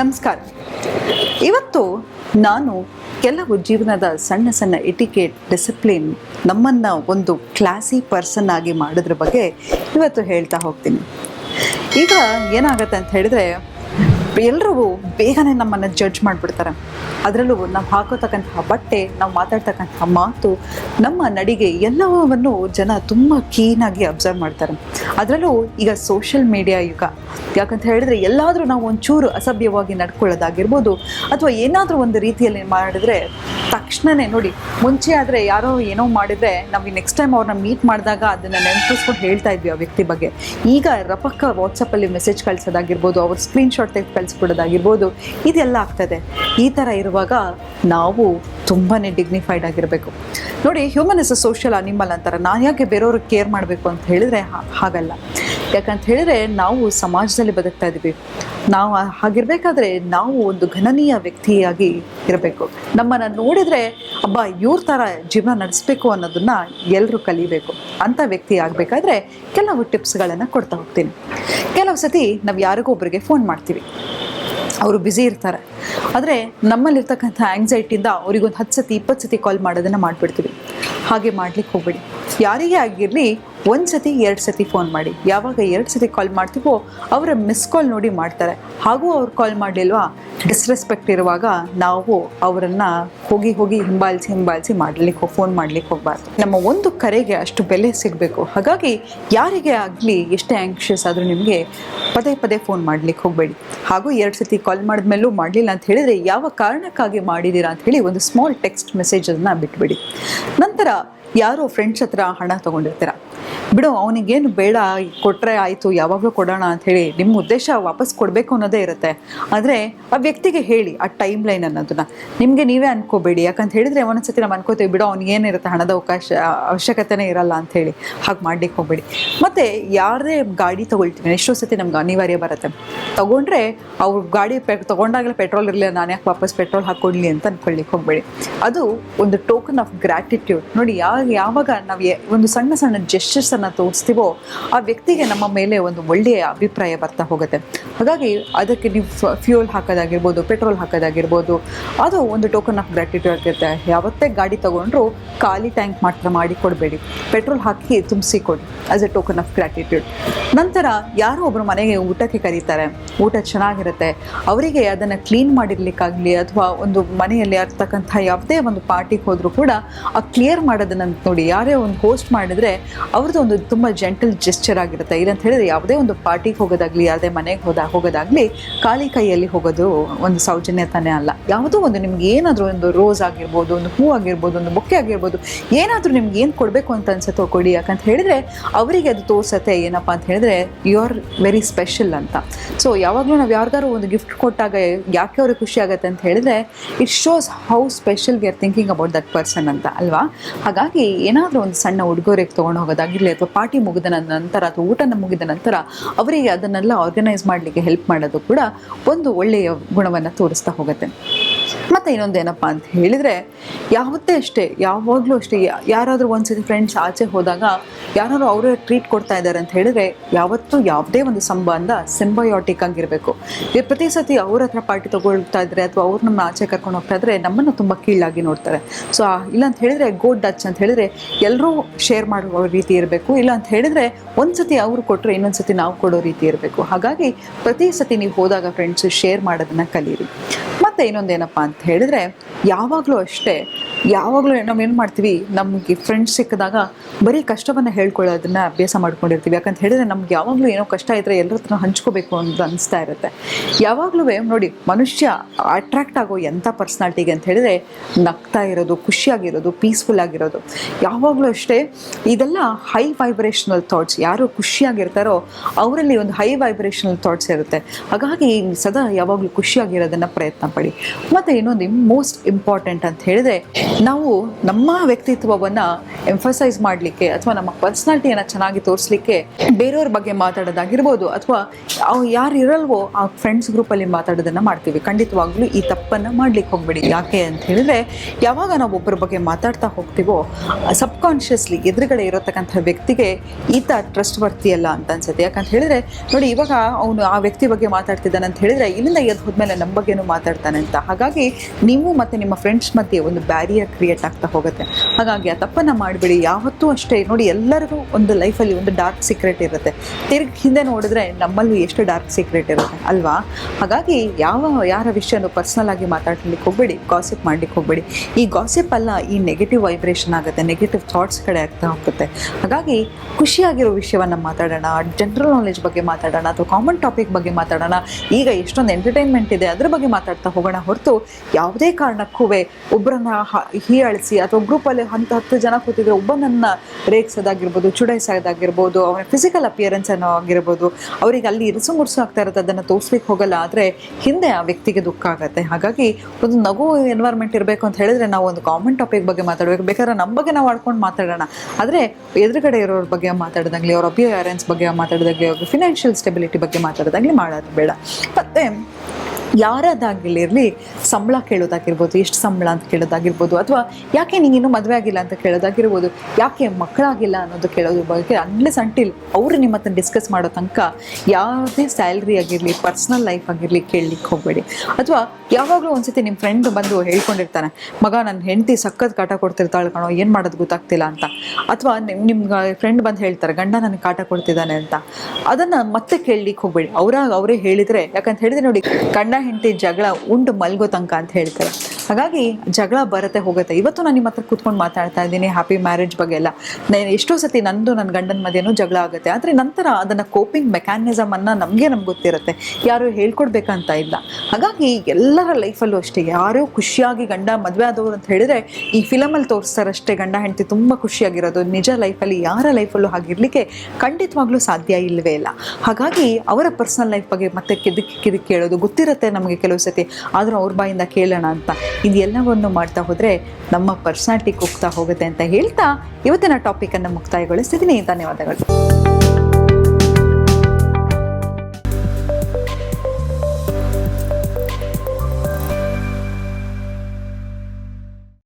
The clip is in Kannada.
ನಮಸ್ಕಾರ. ಇವತ್ತು ನಾನು ಕೆಲವು ಜೀವನದ ಸಣ್ಣ ಸಣ್ಣ ಎಟಿಕೇಟ್ ಡಿಸಿಪ್ಲಿನ್ ನಮ್ಮನ್ನು ಒಂದು ಕ್ಲಾಸಿ ಪರ್ಸನ್ ಆಗಿ ಮಾಡೋದ್ರ ಬಗ್ಗೆ ಇವತ್ತು ಹೇಳ್ತಾ ಹೋಗ್ತೀನಿ. ಈಗ ಏನಾಗತ್ತೆ ಅಂತ ಹೇಳಿದ್ರೆ ಎಲ್ಲರೂ ಬೇಗನೆ ನಮ್ಮನ್ನು ಜಡ್ಜ್ ಮಾಡಿಬಿಡ್ತಾರೆ. ಅದರಲ್ಲೂ ನಾವು ಹಾಕೋತಕ್ಕಂತಹ ಬಟ್ಟೆ, ನಾವು ಮಾತಾಡ್ತಕ್ಕಂತಹ ಮಾತು, ನಮ್ಮ ನಡಿಗೆ ಎಲ್ಲವನ್ನು ಜನ ತುಂಬ ಕ್ಲೀನಾಗಿ ಅಬ್ಸರ್ವ್ ಮಾಡ್ತಾರೆ. ಅದರಲ್ಲೂ ಈಗ ಸೋಷಿಯಲ್ ಮೀಡಿಯಾ ಯುಗ. ಯಾಕಂತ ಹೇಳಿದ್ರೆ ಎಲ್ಲಾದರೂ ನಾವು ಒಂಚೂರು ಅಸಭ್ಯವಾಗಿ ನಡ್ಕೊಳ್ಳೋದಾಗಿರ್ಬೋದು, ಅಥವಾ ಏನಾದರೂ ಒಂದು ರೀತಿಯಲ್ಲಿ ಮಾಡಿದ್ರೆ ತಕ್ಷಣನೇ ನೋಡಿ, ಮುಂಚೆ ಆದರೆ ಯಾರೋ ಏನೋ ಮಾಡಿದ್ರೆ ನಾವು ನೆಕ್ಸ್ಟ್ ಟೈಮ್ ಅವ್ರನ್ನ ಮೀಟ್ ಮಾಡಿದಾಗ ಅದನ್ನು ನೆನಪಿಸ್ಕೊಂಡು ಹೇಳ್ತಾ ಇದ್ವಿ ಆ ವ್ಯಕ್ತಿ ಬಗ್ಗೆ. ಈಗ ರಪಕ್ಕ ವಾಟ್ಸಪ್ಪಲ್ಲಿ ಮೆಸೇಜ್ ಕಳಿಸೋದಾಗಿರ್ಬೋದು, ಅವ್ರ ಸ್ಕ್ರೀನ್ಶಾಟ್ ತೆಗೆದು ಕಳಿಸ್ಕೊಡೋದಾಗಿರ್ಬೋದು ಇದೆಲ್ಲ ಆಗ್ತದೆ. ಈ ಥರ ಇರುವಾಗ ನಾವು ತುಂಬಾ ಡಿಗ್ನಿಫೈಡ್ ಆಗಿರಬೇಕು. ನೋಡಿ human is a social animal ಅಂತಾರೆ. ನಾನು ಯಾಕೆ ಬೇರೆಯವ್ರಿಗೆ ಕೇರ್ ಮಾಡಬೇಕು ಅಂತ ಹೇಳಿದ್ರೆ ಹಾಗಲ್ಲ. ಯಾಕಂತ ಹೇಳಿದ್ರೆ ನಾವು ಸಮಾಜದಲ್ಲಿ ಬದುಕ್ತಾ ಇದ್ದೀವಿ. ನಾವು ಹಾಗಿರ್ಬೇಕಾದ್ರೆ ನಾವು ಒಂದು ಘನನೀಯ ವ್ಯಕ್ತಿಯಾಗಿ ಇರಬೇಕು. ನಮ್ಮನ್ನು ನೋಡಿದ್ರೆ, ಅಬ್ಬ, ಇವ್ರ ಥರ ಜೀವನ ನಡೆಸಬೇಕು ಅನ್ನೋದನ್ನ ಎಲ್ಲರೂ ಕಲಿಬೇಕು. ಅಂಥ ವ್ಯಕ್ತಿ ಆಗಬೇಕಾದ್ರೆ ಕೆಲವು ಟಿಪ್ಸ್ಗಳನ್ನು ಕೊಡ್ತಾ ಹೋಗ್ತೀನಿ. ಕೆಲವು ಸತಿ ನಾವು ಯಾರಿಗೋ ಒಬ್ಬರಿಗೆ ಫೋನ್ ಮಾಡ್ತೀವಿ. ಅವರು ಬ್ಯುಸಿ ಇರ್ತಾರೆ. ಆದರೆ ನಮ್ಮಲ್ಲಿರ್ತಕ್ಕಂಥ ಆಂಗ್ಸೈಟಿಯಿಂದ ಅವ್ರಿಗೊಂದು ಹತ್ತು ಸತಿ, ಇಪ್ಪತ್ತು ಸತಿ ಕಾಲ್ ಮಾಡೋದನ್ನು ಮಾಡಿಬಿಡ್ತೀವಿ. ಹಾಗೆ ಮಾಡ್ಲಿಕ್ಕೆ ಹೋಗ್ಬೇಡಿ. ಯಾರಿಗೇ ಆಗಿರಲಿ, ಒಂದು ಸತಿ, ಎರಡು ಸತಿ ಫೋನ್ ಮಾಡಿ. ಯಾವಾಗ ಎರಡು ಸತಿ ಕಾಲ್ ಮಾಡ್ತೀವೋ, ಅವರ ಮಿಸ್ ಕಾಲ್ ನೋಡಿ ಮಾಡ್ತಾರೆ. ಹಾಗೂ ಅವ್ರು ಕಾಲ್ ಮಾಡಲಿಲ್ವಾ? ಡಿಸ್ರೆಸ್ಪೆಕ್ಟ್ ಇರುವಾಗ ನಾವು ಅವರನ್ನು ಹೋಗಿ ಹೋಗಿ ಹಿಂಬಾಲಿಸಿ ಹಿಂಬಾಲಿಸಿ ಮಾಡಲಿಕ್ಕೆ ಫೋನ್ ಮಾಡ್ಲಿಕ್ಕೆ ಹೋಗಬಾರ್ದು. ನಮ್ಮ ಒಂದು ಕರೆಗೆ ಅಷ್ಟು ಬೆಲೆ ಸಿಗಬೇಕು. ಹಾಗಾಗಿ ಯಾರಿಗೆ ಆಗಲಿ ಎಷ್ಟೇ ಆ್ಯಂಕ್ಷಿಯಸ್ ಆದರೂ ನಿಮಗೆ ಪದೇ ಪದೇ ಫೋನ್ ಮಾಡಲಿಕ್ಕೆ ಹೋಗಬೇಡಿ. ಹಾಗೂ ಎರಡು ಸತಿ ಕಾಲ್ ಮಾಡಿದ್ಮೇಲೂ ಮಾಡಲಿಲ್ಲ ಅಂತ ಹೇಳಿದರೆ ಯಾವ ಕಾರಣಕ್ಕಾಗಿ ಮಾಡಿದ್ದೀರಾ ಅಂತ ಹೇಳಿ ಒಂದು ಸ್ಮಾಲ್ ಟೆಕ್ಸ್ಟ್ ಮೆಸೇಜನ್ನು ಬಿಟ್ಬಿಡಿ. ನಂತರ ಯಾರೋ ಫ್ರೆಂಡ್ಸ್ ಹತ್ರ ಹಣ ತೊಗೊಂಡಿರ್ತೀರ? ಬಿಡು, ಅವನಿಗೇನು ಬೇಡ ಕೊಟ್ಟರೆ ಆಯಿತು, ಯಾವಾಗಲೂ ಕೊಡೋಣ ಅಂತ ಹೇಳಿ ನಿಮ್ಮ ಉದ್ದೇಶ ವಾಪಸ್ ಕೊಡಬೇಕು ಅನ್ನೋದೇ ಇರುತ್ತೆ. ಆದರೆ ಆ ವ್ಯಕ್ತಿಗೆ ಹೇಳಿ, ಆ ಟೈಮ್ ಲೈನ್ ಅನ್ನೋದನ್ನ. ನಿಮಗೆ ನೀವೇ ಅನ್ಕೋಬೇಡಿ. ಯಾಕಂತ ಹೇಳಿದರೆ ಒಂದೊಂದ್ಸತಿ ನಾವು ಅನ್ಕೋತೀವಿ, ಬಿಡು ಅವನಿಗೇನಿರುತ್ತೆ ಹಣದ ಅವಕಾಶ, ಅವಶ್ಯಕತೆನೇ ಇರಲ್ಲ ಅಂತ ಹೇಳಿ. ಹಾಗೆ ಮಾಡ್ಲಿಕ್ಕೆ ಹೋಗ್ಬೇಡಿ. ಮತ್ತು ಯಾರದೇ ಗಾಡಿ ತೊಗೊಳ್ತೀವಿ, ಎಷ್ಟೋ ಸತಿ ನಮ್ಗೆ ಅನಿವಾರ್ಯ ಬರುತ್ತೆ. ತಗೊಂಡ್ರೆ ಅವ್ರ ಗಾಡಿ ಪೆ, ತೊಗೊಂಡಾಗಲೇ ಪೆಟ್ರೋಲ್ ಇರಲಿಲ್ಲ ನಾನು ಯಾಕೆ ವಾಪಸ್ ಪೆಟ್ರೋಲ್ ಹಾಕ್ಕೊಡ್ಲಿ ಅಂತ ಅನ್ಕೊಳ್ಳಿಕ್ಕೆ ಹೋಗ್ಬೇಡಿ. ಅದು ಒಂದು ಟೋಕನ್ ಆಫ್ ಗ್ರ್ಯಾಟಿಟ್ಯೂಡ್ ನೋಡಿ ಯಾವ ಯಾವಾಗ ನಾವು ಒಂದು ಸಣ್ಣ ಸಣ್ಣ ಜೆಸ್ಟರ್ಸನ್ನು ತೋರಿಸ್ತೀವೋ ಆ ವ್ಯಕ್ತಿಗೆ ನಮ್ಮ ಮೇಲೆ ಒಂದು ಒಳ್ಳೆಯ ಅಭಿಪ್ರಾಯ ಬರ್ತಾ ಹೋಗುತ್ತೆ. ಹಾಗಾಗಿ ಅದಕ್ಕೆ ನೀವು ಫ್ಯೂಯಲ್ ಹಾಕೋದಾಗಿರ್ಬೋದು, ಪೆಟ್ರೋಲ್ ಹಾಕೋದಾಗಿರ್ಬೋದು, ಅದು ಒಂದು ಟೋಕನ್ ಆಫ್ ಗ್ರ್ಯಾಟಿಟ್ಯೂಡ್ ಆಗಿರುತ್ತೆ. ಯಾವತ್ತೇ ಗಾಡಿ ತೊಗೊಂಡ್ರು ಖಾಲಿ ಟ್ಯಾಂಕ್ ಮಾತ್ರ ಮಾಡಿ ಕೊಡಬೇಡಿ. ಪೆಟ್ರೋಲ್ ಹಾಕಿ ತುಂಬಿಸಿ ಕೊಡಿ as a token of gratitude ನಂತರ ಯಾರೋ ಒಬ್ಬರು ಮನೆಗೆ ಊಟಕ್ಕೆ ಕರೀತಾರೆ. ಊಟ ಚೆನ್ನಾಗಿರುತ್ತೆ. ಅವರಿಗೆ ಅದನ್ನು ಕ್ಲೀನ್ ಮಾಡಿರ್ಲಿಕ್ಕಾಗಲಿ ಅಥವಾ ಒಂದು ಮನೆಯಲ್ಲಿ ಇರ್ತಕ್ಕಂಥ ಯಾವುದೇ ಒಂದು ಪಾರ್ಟಿಗೆ ಹೋದರೂ ಕೂಡ ಆ ಕ್ಲಿಯರ್ ಮಾಡೋದನ್ನ ನೋಡಿ, ಯಾರೇ ಒಂದು ಹೋಸ್ಟ್ ಮಾಡಿದ್ರೆ ಅವ್ರದ್ದು ಒಂದು ತುಂಬ ಜೆಂಟಲ್ ಜೆಸ್ಚರ್ ಆಗಿರುತ್ತೆ. ಇದಂತ ಹೇಳಿದ್ರೆ ಯಾವುದೇ ಒಂದು ಪಾರ್ಟಿಗೆ ಹೋಗೋದಾಗ್ಲಿ, ಯಾವುದೇ ಮನೆಗೆ ಹೋದ, ಹೋಗೋದಾಗ್ಲಿ ಖಾಲಿ ಕೈಯಲ್ಲಿ ಹೋಗೋದು ಒಂದು ಸೌಜನ್ಯತಾನೇ ಅಲ್ಲ. ಯಾವುದೋ ಒಂದು ನಿಮ್ಗೆ ಏನಾದರೂ ಒಂದು ರೋಸ್ ಆಗಿರ್ಬೋದು, ಒಂದು ಹೂ ಆಗಿರ್ಬೋದು, ಒಂದು ಬೊಕ್ಕೆ ಆಗಿರ್ಬೋದು, ಏನಾದರೂ ನಿಮ್ಗೆ ಏನು ಕೊಡಬೇಕು ಅಂತ ಅನ್ಸುತ್ತೋ ಕೊಡಿ ಯಾಕಂತ ಹೇಳಿದ್ರೆ ಅವರಿಗೆ ಅದು ತೋರ್ಸತ್ತೆ ಏನಪ್ಪ ಅಂತ ಹೇಳಿದ್ರೆ ಯು ಆರ್ ವೆರಿ ಸ್ಪೆಷಲ್ ಅಂತ. ಸೊ ಯಾವಾಗಲೂ ನಾವು ಯಾರಿಗಾರು ಒಂದು ಗಿಫ್ಟ್ ಕೊಟ್ಟಾಗ ಯಾಕೆ ಅವ್ರಿಗೆ ಖುಷಿ ಆಗುತ್ತೆ ಅಂತ ಹೇಳಿದ್ರೆ it shows how special we are thinking about that person ಅಂತ, ಅಲ್ವಾ? ಹಾಗಾಗಿ ಏನಾದರೂ ಒಂದು ಸಣ್ಣ ಉಡುಗೊರೆಗೆ ತೊಗೊಂಡು ಹೋಗೋದಾಗಿರಲಿ ಅಥವಾ ಪಾರ್ಟಿ ಮುಗಿದ ನಂತರ ಅಥವಾ ಊಟನ ಮುಗಿದ ನಂತರ ಅವರಿಗೆ ಅದನ್ನೆಲ್ಲ ಆರ್ಗನೈಸ್ ಮಾಡಲಿಕ್ಕೆ ಹೆಲ್ಪ್ ಮಾಡೋದು ಕೂಡ ಒಂದು ಒಳ್ಳೆಯ ಗುಣವನ್ನು ತೋರಿಸ್ತಾ ಹೋಗುತ್ತೆ. ಮತ್ತು ಇನ್ನೊಂದೇನಪ್ಪ ಅಂತ ಹೇಳಿದರೆ, ಯಾವತ್ತೇ ಅಷ್ಟೇ, ಯಾವಾಗಲೂ ಅಷ್ಟೇ ಯಾರಾದರೂ ಯಾರಾದರೂ ಒಂದ್ಸತಿ ಫ್ರೆಂಡ್ಸ್ ಆಚೆ ಹೋದಾಗ ಯಾರಾದ್ರು ಅವರೇ ಟ್ರೀಟ್ ಕೊಡ್ತಾ ಇದ್ದಾರೆ ಅಂತ ಹೇಳಿದ್ರೆ ಯಾವತ್ತೂ ಯಾವುದೇ ಒಂದು ಸಂಬಂಧ ಸಿಂಬಯೋಟಿಕ್ ಆಗಿರಬೇಕು. ಪ್ರತಿ ಸತಿ ಅವ್ರ ಹತ್ರ ಪಾರ್ಟಿ ತಗೊಳ್ತಾ ಇದ್ರೆ ಅಥವಾ ಅವ್ರು ನಮ್ಮ ಆಚೆ ಕರ್ಕೊಂಡು ಹೋಗ್ತಾ ಇದ್ರೆ ನಮ್ಮನ್ನು ತುಂಬ ಕೀಳಾಗಿ ನೋಡ್ತಾರೆ. ಸೊ ಇಲ್ಲ ಅಂತ ಹೇಳಿದ್ರೆ ಗೋಡ್ ಡಚ್ ಅಂತ ಹೇಳಿದ್ರೆ ಎಲ್ಲರೂ ಶೇರ್ ಮಾಡುವ ರೀತಿ ಇರಬೇಕು. ಇಲ್ಲ ಅಂತ ಹೇಳಿದ್ರೆ ಒಂದ್ಸತಿ ಅವ್ರು ಕೊಟ್ಟರೆ ಇನ್ನೊಂದು ಸತಿ ನಾವು ಕೊಡೋ ರೀತಿ ಇರಬೇಕು. ಹಾಗಾಗಿ ಪ್ರತಿ ಸತಿ ನೀವು ಹೋದಾಗ ಫ್ರೆಂಡ್ಸು ಶೇರ್ ಮಾಡೋದನ್ನ ಕಲೀರಿ. ಮತ್ತು ಇನ್ನೊಂದೇನಪ್ಪ ಅಂತ ಹೇಳಿದ್ರೆ ಯಾವಾಗಲೂ ಅಷ್ಟೇ ಯಾವಾಗಲೂ ನಾವು ಏನು ಮಾಡ್ತೀವಿ, ನಮಗೆ ಫ್ರೆಂಡ್ಸ್ ಸಿಕ್ಕಿದಾಗ ಬರೀ ಕಷ್ಟವನ್ನು ಹೇಳ್ಕೊಳ್ಳೋದನ್ನ ಅಭ್ಯಾಸ ಮಾಡ್ಕೊಂಡಿರ್ತೀವಿ. ಯಾಕಂತ ಹೇಳಿದ್ರೆ ನಮ್ಗೆ ಯಾವಾಗಲೂ ಏನೋ ಕಷ್ಟ ಇದ್ದರೆ ಎಲ್ಲರ ಹತ್ರ ಹಂಚ್ಕೋಬೇಕು ಅಂತ ಅನಿಸ್ತಾ ಇರುತ್ತೆ. ಯಾವಾಗಲೂ ನೋಡಿ, ಮನುಷ್ಯ ಅಟ್ರಾಕ್ಟ್ ಆಗೋ ಎಂಥ ಪರ್ಸ್ನಾಲಿಟಿಗೆ ಅಂತ ಹೇಳಿದ್ರೆ ನಗ್ತಾ ಇರೋದು, ಖುಷಿಯಾಗಿರೋದು ಪೀಸ್ಫುಲ್ ಆಗಿರೋದು. ಯಾವಾಗಲೂ ಅಷ್ಟೇ ಇದೆಲ್ಲ ಹೈ ವೈಬ್ರೇಷನಲ್ ಥಾಟ್ಸ್ ಯಾರು ಖುಷಿಯಾಗಿರ್ತಾರೋ ಅವರಲ್ಲಿ ಒಂದು ಹೈ ವೈಬ್ರೇಷನಲ್ ಥಾಟ್ಸ್ ಇರುತ್ತೆ. ಹಾಗಾಗಿ ಸದಾ ಯಾವಾಗಲೂ ಖುಷಿಯಾಗಿರೋದನ್ನು ಪ್ರಯತ್ನ ಪಡಿ. ಮತ್ತು ಇನ್ನೊಂದು ಮೋಸ್ಟ್ ಇಂಪಾರ್ಟೆಂಟ್ ಅಂತ ಹೇಳಿದ್ರೆ ನಾವು ನಮ್ಮ ವ್ಯಕ್ತಿತ್ವವನ್ನು ಎಂಫಸೈಸ್ ಮಾಡಲಿಕ್ಕೆ ಅಥವಾ ನಮ್ಮ ಪರ್ಸ್ನಾಲಿಟಿಯನ್ನು ಚೆನ್ನಾಗಿ ತೋರಿಸ್ಲಿಕ್ಕೆ ಬೇರೆಯವ್ರ ಬಗ್ಗೆ ಮಾತಾಡೋದಾಗಿರ್ಬೋದು ಅಥವಾ ಯಾರು ಇರಲ್ವೋ ಆ ಫ್ರೆಂಡ್ಸ್ ಗ್ರೂಪಲ್ಲಿ ಮಾತಾಡೋದನ್ನು ಮಾಡ್ತೀವಿ. ಖಂಡಿತವಾಗ್ಲೂ ಈ ತಪ್ಪನ್ನು ಮಾಡ್ಲಿಕ್ಕೆ ಹೋಗ್ಬೇಡಿ. ಯಾಕೆ ಅಂತ ಹೇಳಿದ್ರೆ ಯಾವಾಗ ನಾವು ಒಬ್ಬರ ಬಗ್ಗೆ ಮಾತಾಡ್ತಾ ಹೋಗ್ತೀವೋ ಸಬ್ ಕಾನ್ಷಿಯಸ್ಲಿ ಎದುರುಗಡೆ ಇರತಕ್ಕಂಥ ವ್ಯಕ್ತಿಗೆ ಈತ ಟ್ರಸ್ಟ್ ಬರ್ತಿಯಲ್ಲ ಅಂತ ಅನ್ಸುತ್ತೆ. ಯಾಕಂತ ಹೇಳಿದ್ರೆ ನೋಡಿ, ಇವಾಗ ಅವನು ಆ ವ್ಯಕ್ತಿ ಬಗ್ಗೆ ಮಾತಾಡ್ತಿದ್ದಾನೆ ಅಂತ ಹೇಳಿದ್ರೆ ಇಲ್ಲಿಂದ ಎದ್ದು ಹೋದ್ಮೇಲೆ ನಮ್ಮ ಬಗ್ಗೆನೂ ಮಾತಾಡ್ತಾನೆ ಅಂತ. ಹಾಗಾಗಿ ನೀವು ಮತ್ತು ನಿಮ್ಮ ಫ್ರೆಂಡ್ಸ್ ಮಧ್ಯೆ ಒಂದು ಬ್ಯಾರಿಯರ್ ಕ್ರಿಯೇಟ್ ಆಗ್ತಾ ಹೋಗುತ್ತೆ. ಹಾಗಾಗಿ ಆ ತಪ್ಪನ್ನು ಮಾಡಬೇಡಿ, ಯಾವತ್ತೂ ಅಷ್ಟೇ. ನೋಡಿ, ಎಲ್ಲರಿಗೂ ಒಂದು ಲೈಫಲ್ಲಿ ಒಂದು ಡಾರ್ಕ್ ಸೀಕ್ರೆಟ್ ಇರುತ್ತೆ. ತಿರ್ಗಿ ಹಿಂದೆ ನೋಡಿದ್ರೆ ನಮ್ಮಲ್ಲೂ ಎಷ್ಟು ಡಾರ್ಕ್ ಸೀಕ್ರೆಟ್ ಇರುತ್ತೆ, ಅಲ್ವಾ? ಹಾಗಾಗಿ ಯಾವ, ಯಾರ ವಿಷಯನೂ ಪರ್ಸ್ನಲ್ ಆಗಿ ಮಾತಾಡ್ಲಿಕ್ಕೆ ಹೋಗಬೇಡಿ ಗಾಸಿಪ್ ಮಾಡ್ಲಿಕ್ಕೆ ಹೋಗಬೇಡಿ. ಈ ಗಾಸಿಪ್ ಅಲ್ಲ, ಈ ನೆಗೆಟಿವ್ ವೈಬ್ರೇಷನ್ ಆಗುತ್ತೆ ನೆಗೆಟಿವ್ ಥಾಟ್ಸ್ ಕಡೆ ಆಗ್ತಾ ಹೋಗುತ್ತೆ. ಹಾಗಾಗಿ ಖುಷಿಯಾಗಿರೋ ವಿಷಯವನ್ನು ಮಾತಾಡೋಣ ಜನರಲ್ ನಾಲೆಜ್ ಬಗ್ಗೆ ಮಾತಾಡೋಣ, ಅಥವಾ ಕಾಮನ್ ಟಾಪಿಕ್ ಬಗ್ಗೆ ಮಾತಾಡೋಣ. ಈಗ ಎಷ್ಟೊಂದು ಎಂಟರ್ಟೈನ್ಮೆಂಟ್ ಇದೆ, ಅದ್ರ ಬಗ್ಗೆ ಮಾತಾಡ್ತಾ ಹೋಗೋಣ ಹೊರತು ಯಾವುದೇ ಕಾರಣಕ್ಕೂ ಒಬ್ಬರನ್ನ ಹೀಯಾಳಿಸಿ, ಅಥವಾ ಗ್ರೂಪಲ್ಲಿ ಹಂತ ಹತ್ತು ಜನ ಕೂತಿದ್ರೆ ಒಬ್ಬನನ್ನ ರೇಗಿಸೋದಾಗಿರ್ಬೋದು, ಚುಡಾಯಿಸೋದಾಗಿರ್ಬೋದು, ಅವನ ಫಿಸಿಕಲ್ ಅಪಿಯರೆನ್ಸ್ ಅನ್ನೋ ಆಗಿರ್ಬೋದು, ಅವರಿಗೆ ಅಲ್ಲಿ ಇರಿಸು ಮುರುಸು ಆಗ್ತಾ ಇರುತ್ತೆ, ಅದನ್ನು ತೋರಿಸ್ಲಿಕ್ಕೆ ಹೋಗಲ್ಲ, ಆದರೆ ಹಿಂದೆ ಆ ವ್ಯಕ್ತಿಗೆ ದುಃಖ ಆಗುತ್ತೆ. ಹಾಗಾಗಿ ಒಂದು ನಗು ಎನ್ವೈರ್ಮೆಂಟ್ ಇರಬೇಕು ಅಂತ ಹೇಳಿದ್ರೆ ನಾವು ಒಂದು ಕಾಮನ್ ಟಾಪಿಕ್ ಬಗ್ಗೆ ಮಾತಾಡಬೇಕು. ಬೇಕಾದ್ರೆ ನಮ್ಮ ಬಗ್ಗೆ ನಾವು ಆಡ್ಕೊಂಡು ಮಾತಾಡೋಣ. ಆದರೆ ಎದುರುಗಡೆ ಇರೋರ ಬಗ್ಗೆ ಮಾತಾಡೋದಾಗಲಿ, ಅವ್ರ ಅಪಿಯರೆನ್ಸ್ ಬಗ್ಗೆ ಮಾತಾಡೋದಾಗಲಿ ಅವ್ರ ಫಿನಾನ್ಷಿಯಲ್ ಸ್ಟೆಬಿಲಿಟಿ ಬಗ್ಗೆ ಮಾತಾಡೋದಾಗಲಿ ಮಾಡೋದು ಬೇಡ. ಮತ್ತು ಯಾರದಾಗಿರಲಿ, ಸಂಬಳ ಕೇಳೋದಾಗಿರ್ಬೋದು, ಎಷ್ಟು ಸಂಬಳ ಅಂತ ಕೇಳೋದಾಗಿರ್ಬೋದು, ಅಥವಾ ಯಾಕೆ ನೀನು ಇನ್ನೂ ಮದುವೆ ಆಗಿಲ್ಲ ಅಂತ ಕೇಳೋದಾಗಿರ್ಬೋದು, ಯಾಕೆ ಮಕ್ಕಳಾಗಿಲ್ಲ ಅನ್ನೋದು ಕೇಳೋದ್ರ ಬಗ್ಗೆ ಅನ್ಲೆಸ್ ಅಂಟಿಲ್ ಅವರು ನಿಮ್ಮ ಹತ್ರ ಡಿಸ್ಕಸ್ ಮಾಡೋ ತನಕ ಯಾವುದೇ ಸ್ಯಾಲ್ರಿ ಆಗಿರಲಿ ಪರ್ಸ್ನಲ್ ಲೈಫ್ ಆಗಿರಲಿ ಕೇಳಲಿಕ್ಕೆ ಹೋಗಬೇಡಿ. ಅಥವಾ ಯಾವಾಗಲೂ ಒಂದ್ಸತಿ ನಿಮ್ಮ ಫ್ರೆಂಡ್ ಬಂದು ಹೇಳ್ಕೊಂಡಿರ್ತಾನೆ, ಮಗ ನನ್ನ ಹೆಂಡತಿ ಸಖತ್ ಕಾಟ ಕೊಡ್ತಿರ್ತಾಳೆ ಕಣೋ, ಏನು ಮಾಡೋದು ಗೊತ್ತಾಗ್ತಿಲ್ಲ ಅಂತ. ಅಥವಾ ನಿಮ್ ನಿಮ್ಗೆ ಫ್ರೆಂಡ್ ಬಂದು ಹೇಳ್ತಾರೆ, ಗಂಡ ನನಗೆ ಕಾಟ ಕೊಡ್ತಿದ್ದಾನೆ ಅಂತ. ಅದನ್ನು ಮತ್ತೆ ಕೇಳಲಿಕ್ಕೆ ಹೋಗಬೇಡಿ. ಅವರಾಗ ಅವರೇ ಹೇಳಿದರೆ, ಯಾಕಂತ ಹೇಳಿದ್ರೆ ನೋಡಿ, ಗಂಡ ಹೆಂಡತಿ ಜಗಳ ಉಂಡು ಮಲ್ಗೋ ತನಕ ಅಂತ ಹೇಳ್ತಾರೆ. ಹಾಗಾಗಿ ಜಗಳ ಬರುತ್ತೆ ಹೋಗುತ್ತೆ. ಇವತ್ತು ನಾನು ನಿಮ್ಮ ಹತ್ರ ಕೂತ್ಕೊಂಡು ಮಾತಾಡ್ತಾ ಇದ್ದೀನಿ ಹ್ಯಾಪಿ ಮ್ಯಾರೇಜ್ ಬಗ್ಗೆ ಎಲ್ಲ ಎಷ್ಟೋ ಸತಿ ನಂದು ನನ್ನ ಗಂಡನ ಮಧ್ಯೆನೂ ಜಗಳ ಆಗುತ್ತೆ. ಆದರೆ ನಂತರ ಅದನ್ನು ಕೋಪಿಂಗ್ ಮೆಕ್ಯಾನಿಸಮ್ ಅನ್ನ ನಮಗೆ ನಮ್ಗೆ ಗೊತ್ತಿರುತ್ತೆ. ಯಾರು ಹೇಳ್ಕೊಡ್ಬೇಕಂತ ಇಲ್ಲ. ಹಾಗಾಗಿ ಎಲ್ಲರ ಲೈಫಲ್ಲೂ ಅಷ್ಟೇ, ಯಾರೋ ಖುಷಿಯಾಗಿ ಗಂಡ ಮದುವೆ ಆದವರು ಅಂತ ಹೇಳಿದ್ರೆ ಈ ಫಿಲಮಲ್ಲಿ ತೋರಿಸ್ತಾರಷ್ಟೇ ಗಂಡ ಹೆಂಡತಿ ತುಂಬ ಖುಷಿಯಾಗಿರೋದು. ನಿಜ ಲೈಫಲ್ಲಿ ಯಾರ ಲೈಫಲ್ಲೂ ಹಾಗಿರ್ಲಿಕ್ಕೆ ಖಂಡಿತವಾಗ್ಲೂ ಸಾಧ್ಯ ಇಲ್ಲವೇ ಇಲ್ಲ. ಹಾಗಾಗಿ ಅವರ ಪರ್ಸನಲ್ ಲೈಫ್ ಬಗ್ಗೆ ಮತ್ತೆ ಕಿದಿಕ್ ಕಿದಿಕ್ ಕೇಳೋದು ಗೊತ್ತಿರುತ್ತೆ ನಮಗೆ ಕೆಲವು ಸತಿ. ಆದರೂ ಅವ್ರ ಬಾಯಿಂದ ಕೇಳೋಣ ಅಂತ. ಇದೆಲ್ಲವನ್ನು ಮಾಡ್ತಾ ಹೋದರೆ ನಮ್ಮ ಪರ್ಸನಾಲಿಟಿ ಕುಗ್ತಾ ಹೋಗುತ್ತೆ ಅಂತ ಹೇಳ್ತಾ ಇವತ್ತಿನ ಟಾಪಿಕನ್ನು ಮುಕ್ತಾಯಗೊಳಿಸ್ತಿದ್ದೀನಿ ಧನ್ಯವಾದಗಳು.